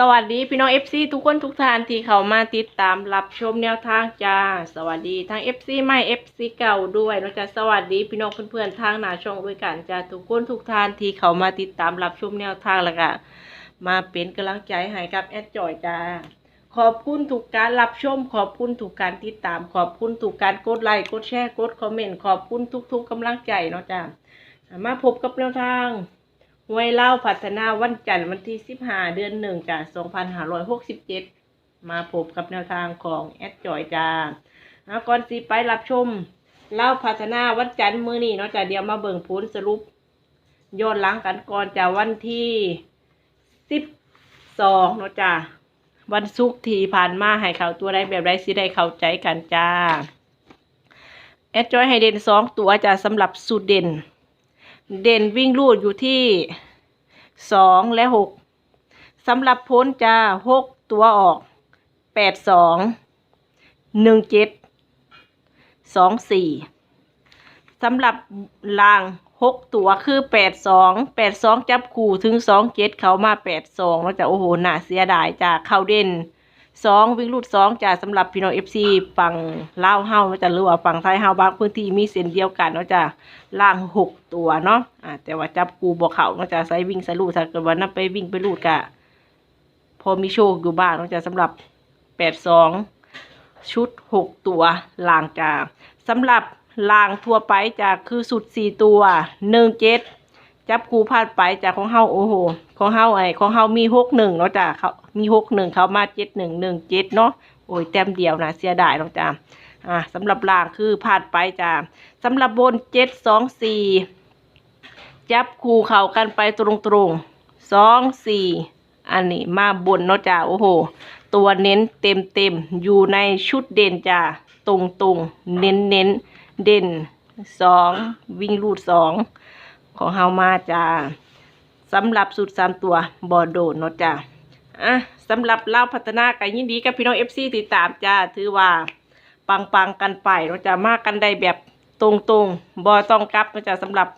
สวัสดีพี่น้อง FC ทุกคนทุกท่านที่เข้ามาติดตามรับชมแนวทางจ้า สวัสดีทั้ง FC ใหม่ FC เก่าด้วยนะจ้าสวัสดีพี่น้องเพื่อนๆทางหน้าช่องด้วยกันจ้าทุกคนทุกท่านที่เข้ามาติดตามรับชมแนวทางแล้วก็มาเป็นกำลังใจให้กับแอดจอยจ้าขอบคุณทุกการรับชม ขอบคุณทุกการติดตาม ขอบคุณทุกการกดไลค์กดแชร์กดคอมเมนต์ขอบคุณทุกๆกำลังใจเนาะจ้ามาพบกับแนวทาง หวยเล่าพัฒนาวันจันทร์วันที่15เดือนหนึ่งจาก2567มาพบกับแนวทางของแอดจอยจ้าเอาก่อนสิไปรับชมเล่าพัฒนาวันจันทร์มือนี้เนาะจ้ะเดี๋ยวมาเบิ่งผลสรุปย้อนหลังกันก่อนจากวันที่12เนาะจ้ะวันศุกร์ที่ผ่านมาให้เขาตัวใดแบบใดสิได้เข้าใจกันจ้าแอดจอยให้เด่นสองตัวจ้ะสำหรับสูตรเด่น เด่นวิ่งรูดอยู่ที่สองและหกสำหรับพ้นจะหกตัวออกแปดสองหนึ่งเจ็ดสองสี่สำหรับลางหกตัวคือแปดสองแปดสองจับคู่ถึงสองเจ็ดเขามาแปดสองแล้วจะโอ้โหน่าเสียดายจากเข้าเด่น สองวิ่งรูดสองจะสำหรับพี่น้องเอฟซีฝั่งลาวเฮาจะหรือว่าฝั่งไทยเฮาบางพื้นที่มีเส้นเดียวกันเนาะจ้ะล่างหกตัวเนาะอ่าแต่ว่าจับกูบอกเขาเนาะจะใส่วิ่งใส่ลูดถ้าเกิดว่านับไปวิ่งไปลูดกะพอมีโชคอยู่บ้างเนาะจะสำหรับแปดสองชุดหกตัวล่างจ้าสำหรับล่างทั่วไปจะคือสุดสี่ตัวหนึ่งเจ็ดจับกูพลาดไปจากของเฮาโอ้โห ของเฮาไอ้ของเฮามีหกหนึ่งเนาะจ้ะเขามีหกหนึ่งเขามาเจ็ดหนึ่งหนึ่งเจ็ดเนาะโอ้ยแต้มเดียวนะเสียดายเนาะจ้ะอ่าสำหรับล่างคือพลาดไปจ้าสำหรับบนเจ็ดสองสี่จับคู่เข่ากันไปตรงตรงสองสี่อันนี้มาบนเนาะจ้าโอ้โห ตัวเน้นเต็มเต็มอยู่ในชุดเด่นจ้าตรงตรงเน้นเน้นเด่นสองวิ่งรูดสองของเฮามาจ้า สำหรับสุดสามตัวบอโดนเนาะจ้าอะสำหรับเล่าพัฒนากันยินดีกับพี่น้องเอฟซีติดตามจ้าถือว่าปังปังกันไปเราจะมากันได้แบบตรงตรงบอต้องกลับเราจะสำหรับ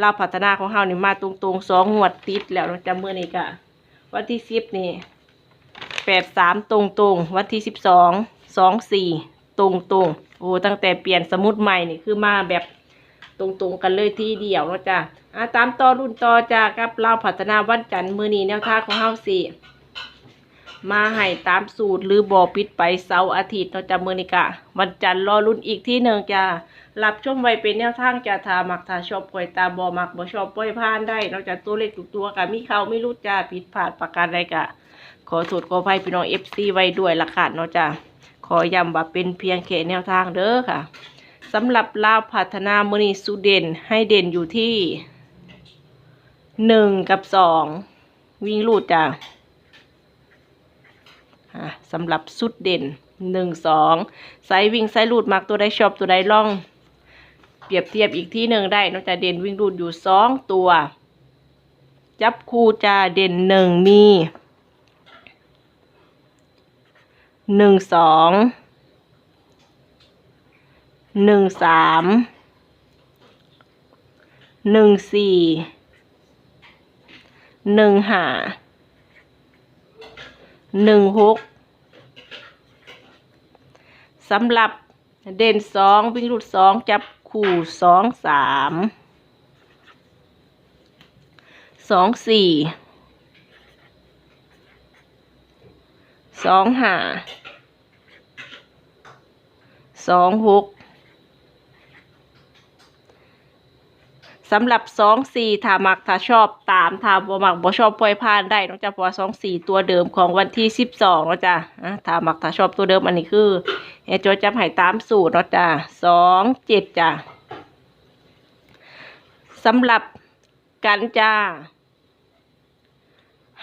เราพัฒนาของเฮานี่มาตรงตรงสองงวดติดแล้วเราจะเมื่อนี้กะวันที่สิบนี่แปดสามตรงตรงวันที่สิบสองสองสี่ตรงตรงโอ้ตั้งแต่เปลี่ยนสมุดใหม่นี่คือมาแบบ ตรงๆกันเลยทีเดียวเราจะอะตามต่อรุ่นต่อจ้ากับเราพัฒนาวันจันทร์มือนี้แนวท่าของเฮาสี่มาให้ตามสูตรหรือบอปิดไปเสาร์อาทิตย์เนาะจ้ะมือนิกะวันจันทร์รอรุ่นอีกที่หนึ่งจ้ะรับชมไว้เป็นแนวทางจะทามักทาชอบปล่อยตาบอมักบอชอบปล่อยผ่านได้นอกจากตัวเล็กทุกตัวกะมีเขาไม่รู้จ้าผิดพลาดประการใดกะ ขอโทษขอภัยพี่น้องเอฟซีไว้ด้วยละค่ะเนาะจ้ะขอย้ำว่าเป็นเพียงแค่แนวทางเด้อค่ะ สำหรับลาวพัฒนามือนีสุเด่นให้เด่นอยู่ที่หนึ่งกับสองวิ่งลูดจ้ะสำหรับสุดเด่นหนึ่งสองไซวิ่งไซส์รูดมักตัวใดชอบตัวใดล่อง เปรียบเทียบอีกที่หนึ่งได้นอกจากเด่นวิ่งรูดอยู่สองตัว จับคู่จะเด่นหนึ่งมีหนึ่งสอง หนึ่งสามหนึ่งสี่หนึ่งห้าหนึ่งหกสำหรับเด่นสองวิ่งรูดสองจับคู่สองสามสองสี่สองห้าสองหก สำหรับสองสี่ถ้ามักถ้าชอบตามถ้าบ่มักบ่ชอบปล่อยผ่านได้เนอกจากพอสองสี่ตัวเดิมของวันที่สิบสองเนาะจ้ะอะถ้ามักถ้าชอบตัวเดิมอันนี้คือเอจอยจับให้ตามสูตรเนาะจ้ะสองเจ็ดจ้ะสำหรับกันจ้า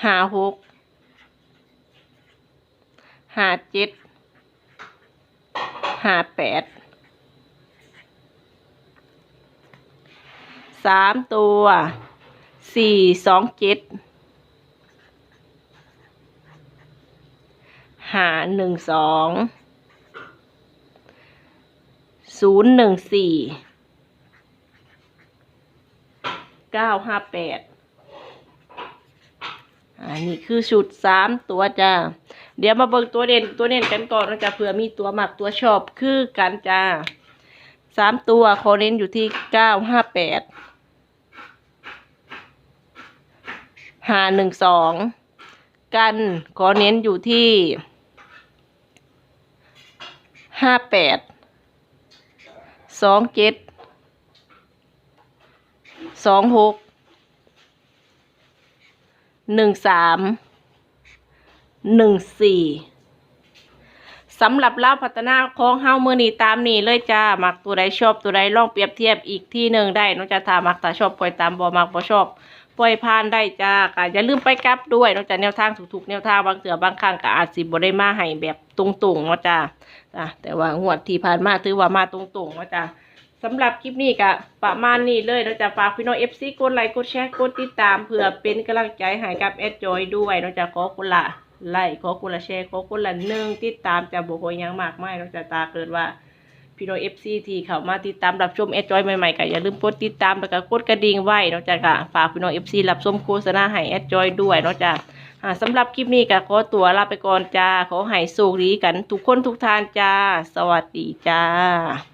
หาหกหาเจ็ดหาแปด สามตัวสี่สองเจ็ดหาหนึ่งสองศูนย์หนึ่งสี่เก้าห้าแปดอันนี้คือชุดสามตัวจ้า เดี๋ยวมาเบิ่งตัวเด่นตัวเด่นกันก่อนนะจ๊ะเผื่อมีตัวหมักตัวชอบคือกันจ้าสามตัวขอเน้นอยู่ที่เก้าห้าแปด หาหนึ่งสองกันขอเน้นอยู่ที่ห้าแปดสองเจ็ดสองหกหนึ่งสามหนึ่งสี่สำหรับเล่าพัฒนาของเฮามือนีตามนี้เลยจ้ามักตัวใดชอบตัวใดลองเปรียบเทียบอีกที่หนึ่งได้น้องจะถามักตาชอบปล่อยตามบ่มักบ่ชอบ ปล่อยผ่านได้จ้าก็อย่าลืมไปกลับด้วยนอกจากแนวทางถูกๆแนวทางบางเสือบางครั้งก็อาจสิบ่ได้มาให้แบบตรงๆเนาะจ้าแต่ว่างวดที่ผ่านมาถือว่ามาตรงๆเนาะจ้าสำหรับคลิปนี้ก็ประมาณนี้เลยเนาจ้าฝากพี่น้อง FC กดไลค์กดแชร์กดติดตามเพื่อเป็นกำลังใจให้กับแอดจอยด้วยเนาจ้าขอคนละไลค์ขอคนละแชร์ขอคนละหนึ่งติดตามจะบ่โหยยังมากมายเนาจ้าตาเกิดว่า พี่น้องเอฟซีที่เข้ามาติดตามรับชมแอดจอยใหม่ๆก็อย่าลืมกดติดตามแล้วก็กดกระดิ่งไว้เนาะจ้ะค่ะฝากพี่น้องเอฟซีรับชมโฆษณาให้แอดจอยด้วยเนาะจ้ะอ่าสำหรับคลิปนี้ก็ขอตัวลาไปก่อนจ้าขอให้สุขดีกันทุกคนทุกทานจ้า สวัสดีจ้า